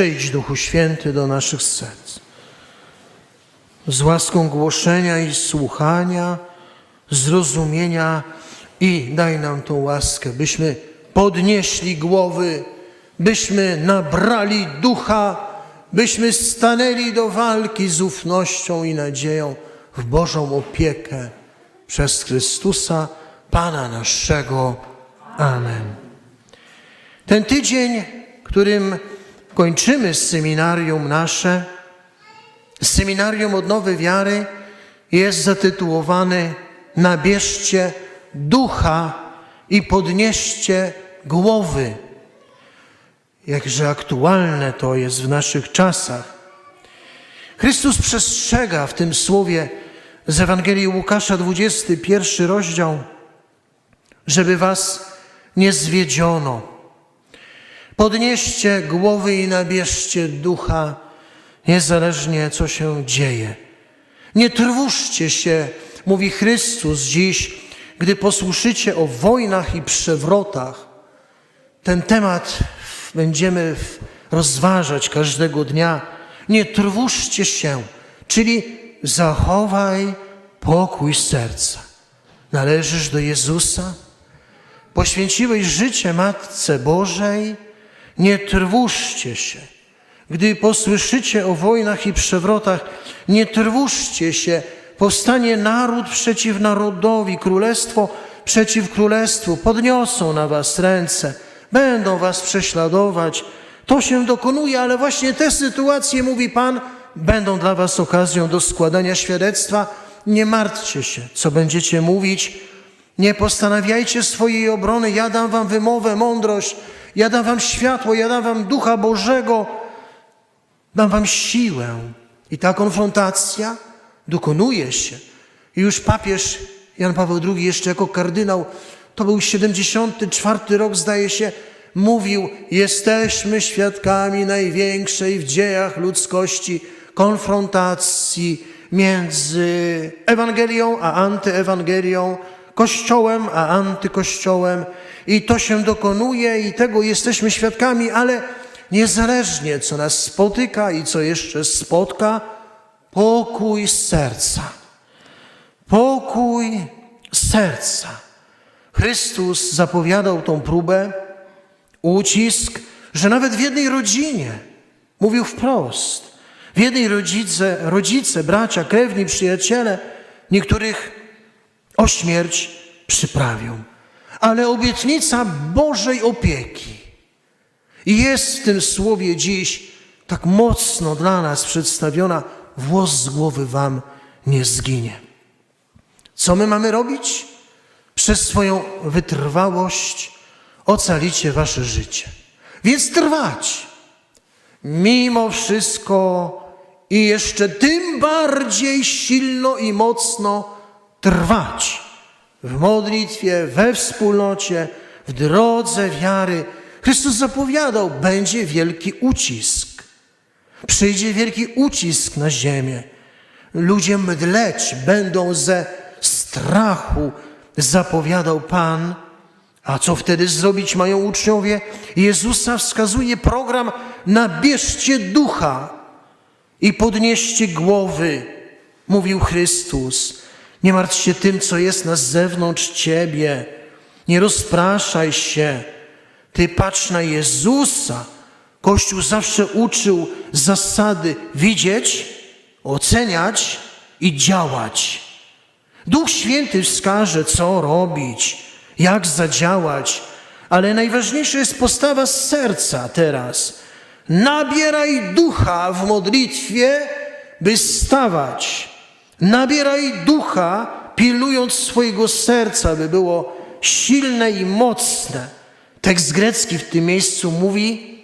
Przyjdź, Duchu Święty, do naszych serc. Z łaską głoszenia i słuchania, zrozumienia i daj nam tą łaskę, byśmy podnieśli głowy, byśmy nabrali ducha, byśmy stanęli do walki z ufnością i nadzieją w Bożą opiekę przez Chrystusa, Pana naszego. Amen. Ten tydzień, którym kończymy seminarium nasze, seminarium odnowy wiary, jest zatytułowany Nabierzcie ducha i podnieście głowy. Jakże aktualne to jest w naszych czasach. Chrystus przestrzega w tym słowie z Ewangelii Łukasza, 21 rozdział, żeby was nie zwiedziono. Podnieście głowy i nabierzcie ducha, niezależnie co się dzieje. Nie trwóżcie się, mówi Chrystus dziś, gdy posłyszycie o wojnach i przewrotach. Ten temat będziemy rozważać każdego dnia. Nie trwóżcie się, czyli zachowaj pokój serca. Należysz do Jezusa, poświęciłeś życie Matce Bożej, nie trwóżcie się. Gdy posłyszycie o wojnach i przewrotach, nie trwóżcie się. Powstanie naród przeciw narodowi, królestwo przeciw królestwu. Podniosą na was ręce, będą was prześladować. To się dokonuje, ale właśnie te sytuacje, mówi Pan, będą dla was okazją do składania świadectwa. Nie martwcie się, co będziecie mówić. Nie postanawiajcie swojej obrony. Ja dam wam wymowę, mądrość. Ja dam wam światło, ja dam wam Ducha Bożego. Dam wam siłę. I ta konfrontacja dokonuje się. I już papież Jan Paweł II, jeszcze jako kardynał, to był 74 rok, zdaje się, mówił: Jesteśmy świadkami największej w dziejach ludzkości konfrontacji między Ewangelią a antyewangelią, Kościołem a antykościołem. I to się dokonuje, i tego jesteśmy świadkami, ale niezależnie co nas spotyka i co jeszcze spotka, pokój serca. Pokój serca. Chrystus zapowiadał tą próbę, ucisk, że nawet w jednej rodzinie, mówił wprost, w jednej rodzice, rodzice, bracia, krewni, przyjaciele, niektórych o śmierć przyprawią. Ale obietnica Bożej opieki jest w tym słowie dziś tak mocno dla nas przedstawiona, włos z głowy wam nie zginie. Co my mamy robić? Przez swoją wytrwałość ocalicie wasze życie. Więc trwać. Mimo wszystko i jeszcze tym bardziej silno i mocno trwać w modlitwie, we wspólnocie, w drodze wiary. Chrystus zapowiadał, będzie wielki ucisk. Przyjdzie wielki ucisk na ziemię. Ludzie mdleć będą ze strachu, zapowiadał Pan. A co wtedy zrobić mają uczniowie? Jezusa wskazuje program: nabierzcie ducha i podnieście głowy, mówił Chrystus. Nie martw się tym, co jest na zewnątrz ciebie. Nie rozpraszaj się. Ty patrz na Jezusa. Kościół zawsze uczył zasady widzieć, oceniać i działać. Duch Święty wskaże, co robić, jak zadziałać, ale najważniejsza jest postawa serca teraz. Nabieraj ducha w modlitwie, by stawać. Nabieraj ducha, pilując swojego serca, by było silne i mocne. Tekst grecki w tym miejscu mówi,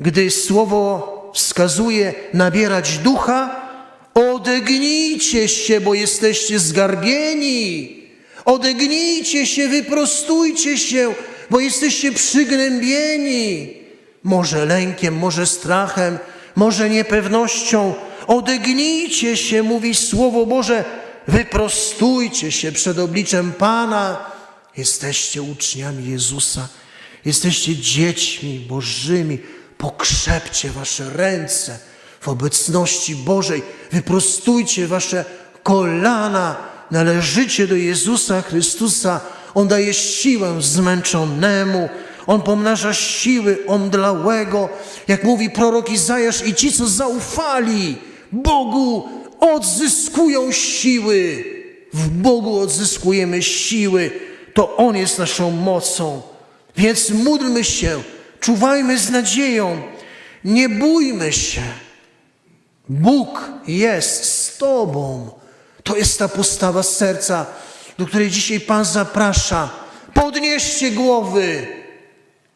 gdy słowo wskazuje nabierać ducha, odegnijcie się, bo jesteście zgarbieni. Odegnijcie się, wyprostujcie się, bo jesteście przygnębieni. Może lękiem, może strachem, może niepewnością. Odegnijcie się, mówi Słowo Boże, wyprostujcie się przed obliczem Pana. Jesteście uczniami Jezusa, jesteście dziećmi Bożymi. pokrzepcie wasze ręce w obecności Bożej, wyprostujcie wasze kolana, należycie do Jezusa Chrystusa. On daje siłę zmęczonemu, On pomnaża siły omdlałego, jak mówi prorok Izajasz, i ci, co zaufali Bogu, odzyskują siły. W Bogu odzyskujemy siły, to On jest naszą mocą. Więc módlmy się, czuwajmy z nadzieją, nie bójmy się. Bóg jest z Tobą. To jest ta postawa serca, do której dzisiaj Pan zaprasza. Podnieście głowy,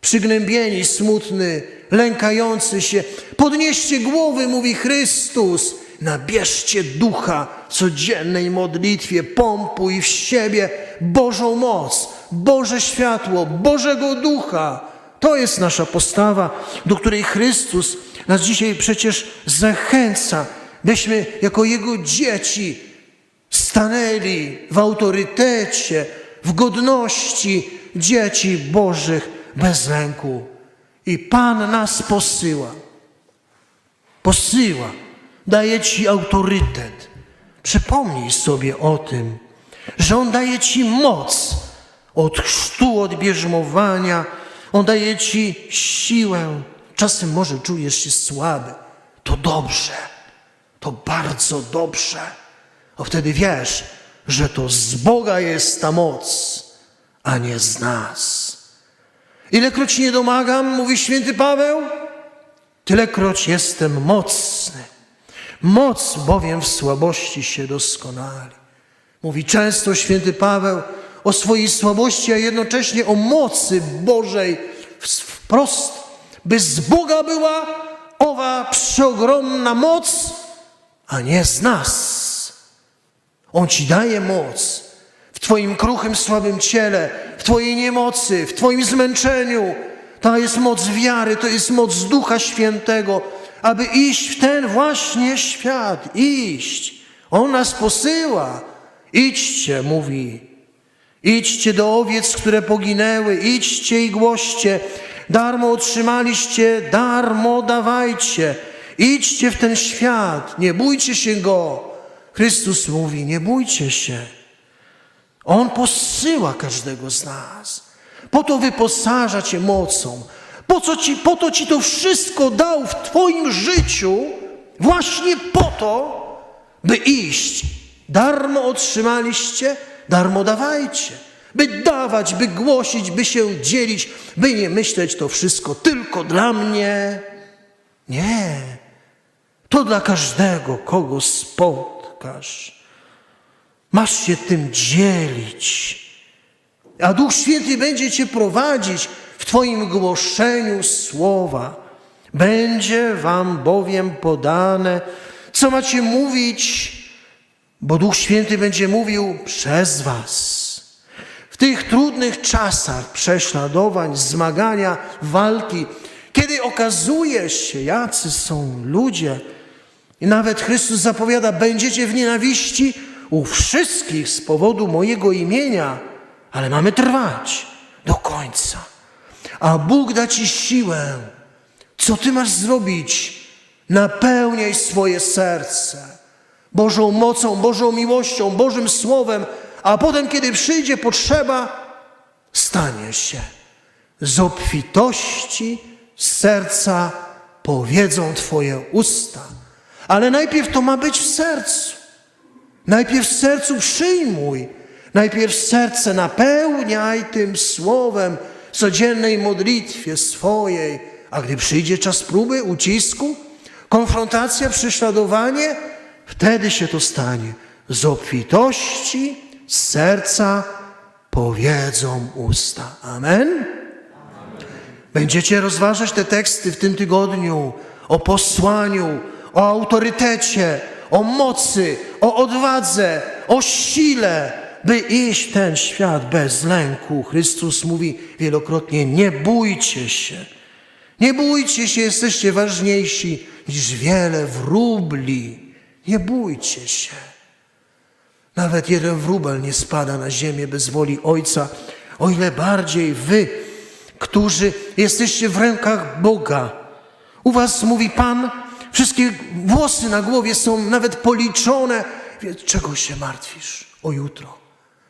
przygnębieni, smutny, lękający się. Podnieście głowy, mówi Chrystus. Nabierzcie ducha w codziennej modlitwie, pompuj w siebie Bożą moc, Boże światło, Bożego ducha. To jest nasza postawa, do której Chrystus nas dzisiaj przecież zachęca, byśmy jako Jego dzieci stanęli w autorytecie, w godności dzieci Bożych bez lęku. I Pan nas posyła. Posyła. Daje Ci autorytet. Przypomnij sobie o tym, że On daje Ci moc od chrztu, od bierzmowania. On daje Ci siłę. Czasem może czujesz się słaby. To dobrze. To bardzo dobrze. A wtedy wiesz, że to z Boga jest ta moc, a nie z nas. Ilekroć nie domagam, mówi święty Paweł, tylekroć jestem mocny. Moc bowiem w słabości się doskonali. Mówi często święty Paweł o swojej słabości, a jednocześnie o mocy Bożej wprost, by z Boga była owa przeogromna moc, a nie z nas. On ci daje moc w Twoim kruchym, słabym ciele, w Twojej niemocy, w Twoim zmęczeniu. To jest moc wiary, to jest moc Ducha Świętego, aby iść w ten właśnie świat, iść. On nas posyła. Idźcie, mówi. Idźcie do owiec, które poginęły, idźcie i głoście. Darmo otrzymaliście, darmo dawajcie. Idźcie w ten świat, nie bójcie się go. Chrystus mówi: Nie bójcie się. On posyła każdego z nas. Po to wyposaża cię mocą. Po, co ci, po to ci to wszystko dał w Twoim życiu, właśnie po to, by iść. Darmo otrzymaliście, darmo dawajcie. By dawać, by głosić, by się dzielić, by nie myśleć to wszystko tylko dla mnie. Nie. To dla każdego, kogo spotkasz. Masz się tym dzielić. A Duch Święty będzie Cię prowadzić w Twoim głoszeniu słowa. Będzie Wam bowiem podane, co macie mówić, bo Duch Święty będzie mówił przez Was. W tych trudnych czasach prześladowań, zmagania, walki, kiedy okazuje się, jacy są ludzie, i nawet Chrystus zapowiada, będziecie w nienawiści u wszystkich z powodu mojego imienia, ale mamy trwać do końca. A Bóg da ci siłę. Co ty masz zrobić? Napełniaj swoje serce Bożą mocą, Bożą miłością, Bożym Słowem, a potem, kiedy przyjdzie potrzeba, stanie się. Z obfitości serca powiedzą Twoje usta. Ale najpierw to ma być w sercu. Najpierw w sercu przyjmuj. Najpierw serce napełniaj tym słowem codziennej modlitwie swojej. A gdy przyjdzie czas próby, ucisku, konfrontacja, prześladowanie, wtedy się to stanie. Z obfitości serca powiedzą usta. Amen. Będziecie rozważać te teksty w tym tygodniu o posłaniu, o autorytecie, o mocy, o odwadze, o sile, by iść ten świat bez lęku. Chrystus mówi wielokrotnie: Nie bójcie się. Nie bójcie się, jesteście ważniejsi niż wiele wróbli. Nie bójcie się. Nawet jeden wróbel nie spada na ziemię bez woli Ojca, o ile bardziej wy, którzy jesteście w rękach Boga, U was, mówi Pan, wszystkie włosy na głowie są nawet policzone. Więc czego się martwisz o jutro?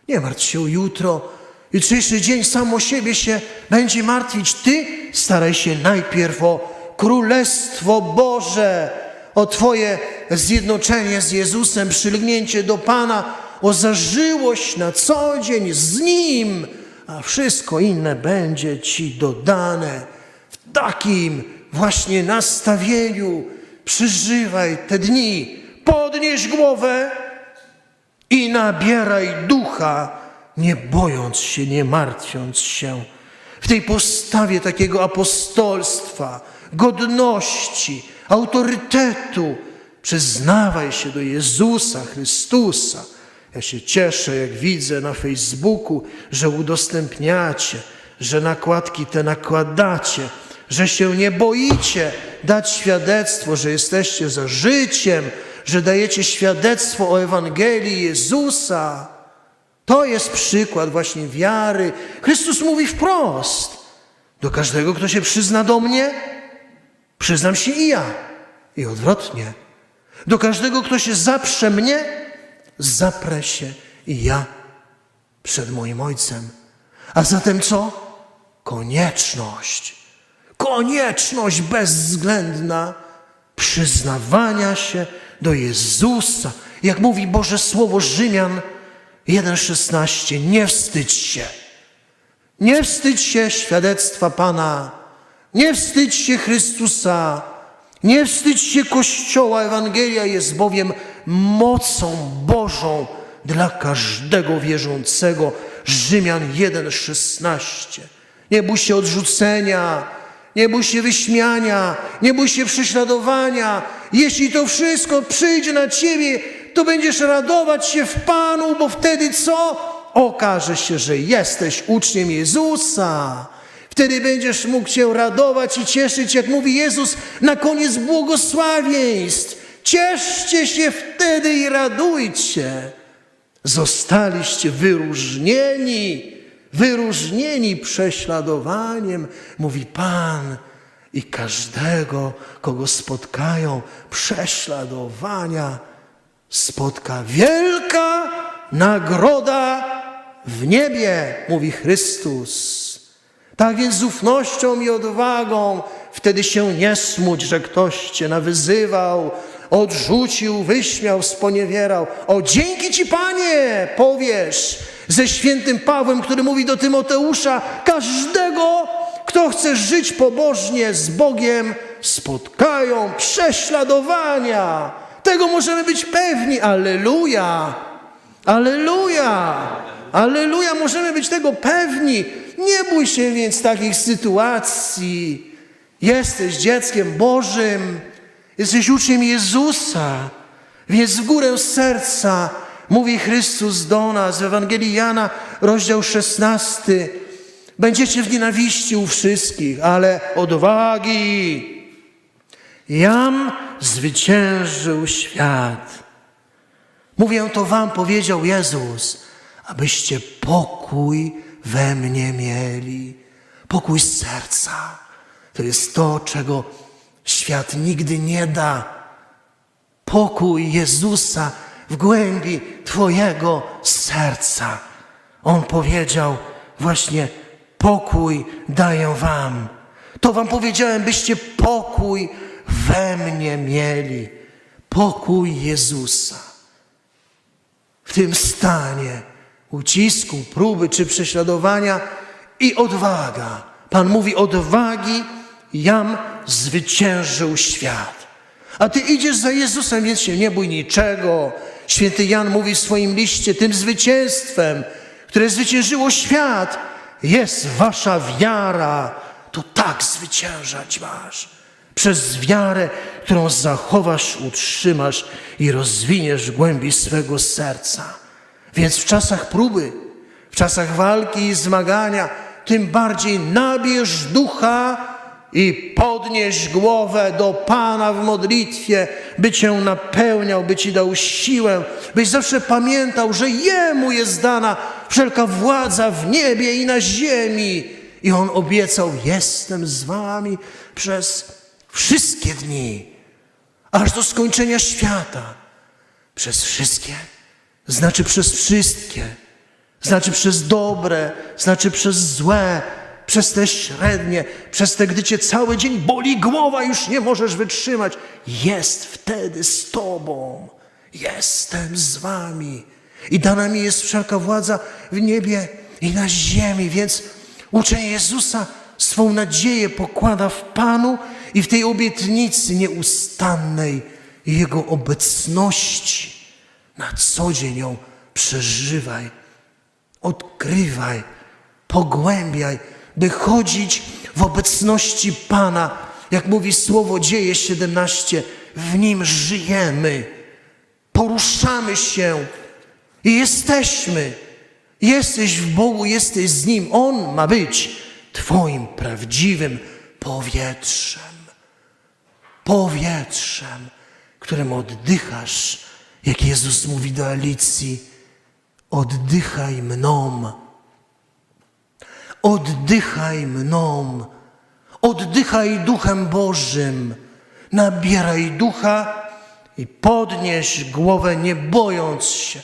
Nie martw się o jutro. Jutrzejszy dzień sam o siebie się będzie martwić. Ty staraj się najpierw o Królestwo Boże, o Twoje zjednoczenie z Jezusem, przylgnięcie do Pana, o zażyłość na co dzień z Nim, a wszystko inne będzie Ci dodane. W takim właśnie nastawieniu przeżywaj te dni. Podnieś głowę i nabieraj ducha, nie bojąc się, nie martwiąc się. W tej postawie takiego apostolstwa, godności, autorytetu, przyznawaj się do Jezusa Chrystusa. Ja się cieszę, jak widzę na Facebooku, że udostępniacie, że nakładki te nakładacie, że się nie boicie dać świadectwo, że jesteście za życiem, że dajecie świadectwo o Ewangelii Jezusa. To jest przykład właśnie wiary. Chrystus mówi wprost: Do każdego, kto się przyzna do mnie, przyznam się i ja. I odwrotnie. Do każdego, kto się zaprze mnie, zaprę się i ja przed moim Ojcem. A zatem co? Konieczność. Konieczność bezwzględna przyznawania się do Jezusa. Jak mówi Boże Słowo Rzymian 1,16, nie wstydź się. Nie wstydź się świadectwa Pana. Nie wstydź się Chrystusa. Nie wstydź się Kościoła. Ewangelia jest bowiem mocą Bożą dla każdego wierzącego. Rzymian 1,16. Nie bój się odrzucenia, nie bój się wyśmiania, nie bój się prześladowania. Jeśli to wszystko przyjdzie na ciebie, to będziesz radować się w Panu, bo wtedy co? Okaże się, że jesteś uczniem Jezusa. Wtedy będziesz mógł się radować i cieszyć, jak mówi Jezus na koniec błogosławieństw. Cieszcie się wtedy i radujcie. Zostaliście wyróżnieni, wyróżnieni prześladowaniem, mówi Pan. I każdego, kogo spotkają prześladowania, spotka wielka nagroda w niebie, mówi Chrystus. Tak więc z ufnością i odwagą wtedy się nie smuć, że ktoś cię nawyzywał, odrzucił, wyśmiał, sponiewierał. O, dzięki Ci, Panie, powiesz ze świętym Pawłem, który mówi do Tymoteusza, każdego, kto chce żyć pobożnie z Bogiem, spotkają prześladowania. Tego możemy być pewni. Alleluja! Alleluja! Alleluja! Możemy być tego pewni. Nie bój się więc takich sytuacji. Jesteś dzieckiem Bożym, jesteś uczniem Jezusa, więc w górę serca mówi Chrystus do nas w Ewangelii Jana, rozdział 16. Będziecie w nienawiści u wszystkich, ale odwagi. Jam zwyciężył świat. Mówię to wam, powiedział Jezus, abyście pokój we mnie mieli. Pokój z serca. To jest to, czego świat nigdy nie da. Pokój Jezusa w głębi Twojego serca. On powiedział właśnie: Pokój daję Wam. To Wam powiedziałem, byście pokój we mnie mieli. Pokój Jezusa. W tym stanie ucisku, próby czy prześladowania i odwaga. Pan mówi: Odwagi jam zwyciężył świat. A ty idziesz za Jezusem, więc się nie bój niczego. Święty Jan mówi w swoim liście: Tym zwycięstwem, które zwyciężyło świat, jest wasza wiara. To tak zwyciężać masz. Przez wiarę, którą zachowasz, utrzymasz i rozwiniesz w głębi swego serca. Więc w czasach próby, w czasach walki i zmagania, tym bardziej nabierz ducha i podnieś głowę do Pana w modlitwie, by Cię napełniał, by Ci dał siłę, byś zawsze pamiętał, że Jemu jest dana wszelka władza w niebie i na ziemi. I On obiecał, jestem z Wami przez wszystkie dni, aż do skończenia świata. Przez wszystkie znaczy przez wszystkie, znaczy przez dobre, znaczy przez złe, przez te średnie, przez te, gdy cię cały dzień boli głowa, już nie możesz wytrzymać. Jest wtedy z Tobą. Jestem z Wami. I dana mi jest wszelka władza w niebie i na ziemi. Więc uczeń Jezusa swą nadzieję pokłada w Panu i w tej obietnicy nieustannej Jego obecności. Na co dzień ją przeżywaj, odkrywaj, pogłębiaj, by chodzić w obecności Pana. Jak mówi Słowo Dzieje 17, w Nim żyjemy, poruszamy się i jesteśmy. Jesteś w Bogu, jesteś z Nim. On ma być Twoim prawdziwym powietrzem. Powietrzem, którym oddychasz, jak Jezus mówi do Alicji, oddychaj mną. Oddychaj mną, oddychaj duchem Bożym, nabieraj ducha i podnieś głowę, nie bojąc się.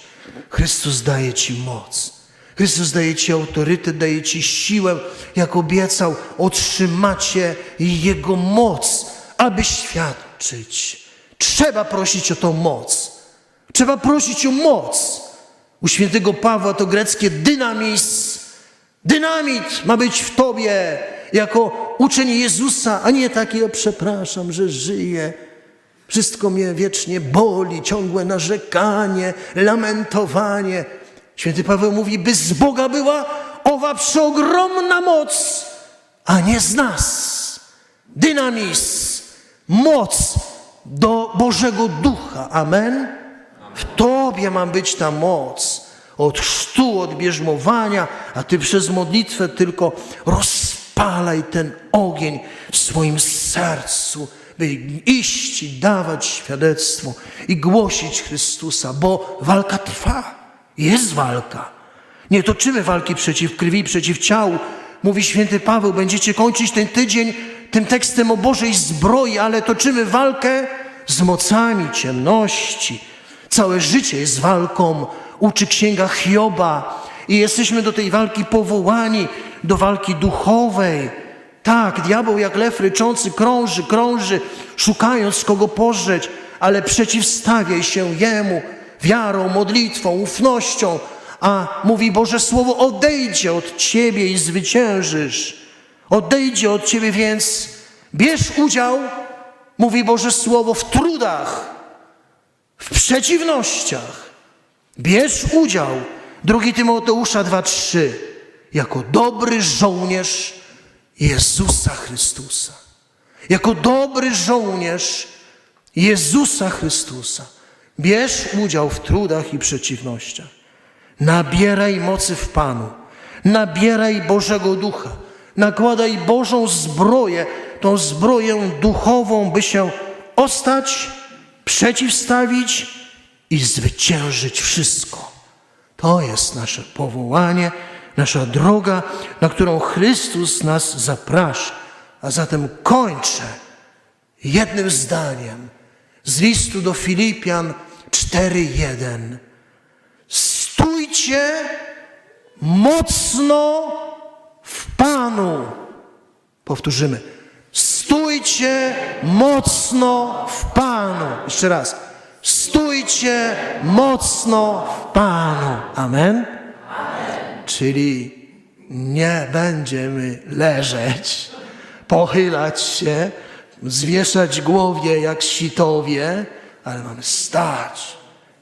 Chrystus daje Ci moc. Chrystus daje Ci autorytet, daje Ci siłę, jak obiecał, otrzymacie Jego moc, aby świadczyć. Trzeba prosić o tą moc. Trzeba prosić o moc. U świętego Pawła to greckie dynamis. Dynamit ma być w tobie jako uczeń Jezusa, a nie taki, o przepraszam, że żyję. Wszystko mnie wiecznie boli, ciągłe narzekanie, lamentowanie. Święty Paweł mówi, by z Boga była owa przeogromna moc, a nie z nas. Dynamis, moc do Bożego Ducha. Amen. W Tobie ma być ta moc. Od chrztu, od bierzmowania, a Ty przez modlitwę tylko rozpalaj ten ogień w swoim sercu, by iść i dawać świadectwo i głosić Chrystusa, bo walka trwa. Jest walka. Nie toczymy walki przeciw krwi, przeciw ciału. Mówi święty Paweł, będziecie kończyć ten tydzień tym tekstem o Bożej zbroi, ale toczymy walkę z mocami ciemności. Całe życie jest walką, uczy księga Hioba i jesteśmy do tej walki powołani, do walki duchowej. Tak, diabeł jak lew ryczący krąży, krąży, szukając kogo pożreć, ale przeciwstawiaj się jemu wiarą, modlitwą, ufnością, a mówi Boże Słowo, odejdzie od ciebie i zwyciężysz. Odejdzie od ciebie, więc bierz udział, mówi Boże Słowo, w trudach, w przeciwnościach. Bierz udział. 2 Tymoteusza 2:3 jako dobry żołnierz Jezusa Chrystusa. Jako dobry żołnierz Jezusa Chrystusa. Bierz udział w trudach i przeciwnościach. Nabieraj mocy w Panu. Nabieraj Bożego Ducha. Nakładaj Bożą zbroję, tą zbroję duchową, by się ostać, przeciwstawić i zwyciężyć wszystko. To jest nasze powołanie, nasza droga, na którą Chrystus nas zaprasza. A zatem kończę jednym zdaniem z listu do Filipian 4:1. Stójcie mocno w Panu. Powtórzymy. Stójcie mocno w Panu. Jeszcze raz. Stójcie mocno w Panu. Amen? Czyli nie będziemy leżeć, pochylać się, zwieszać głowie jak sitowie, ale mamy stać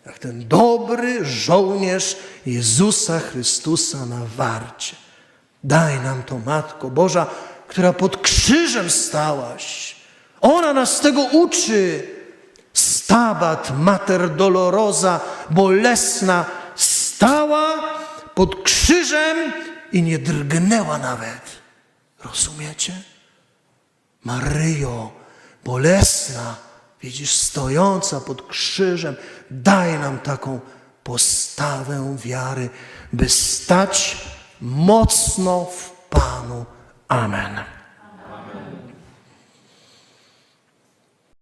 jak ten dobry żołnierz Jezusa Chrystusa na warcie. Daj nam to, Matko Boża, która pod krzyżem stałaś. Ona nas tego uczy. Stabat Mater Dolorosa, bolesna, stała pod krzyżem i nie drgnęła nawet. Rozumiecie? Maryjo, bolesna, widzisz, stojąca pod krzyżem, daj nam taką postawę wiary, by stać mocno w Panu. Amen.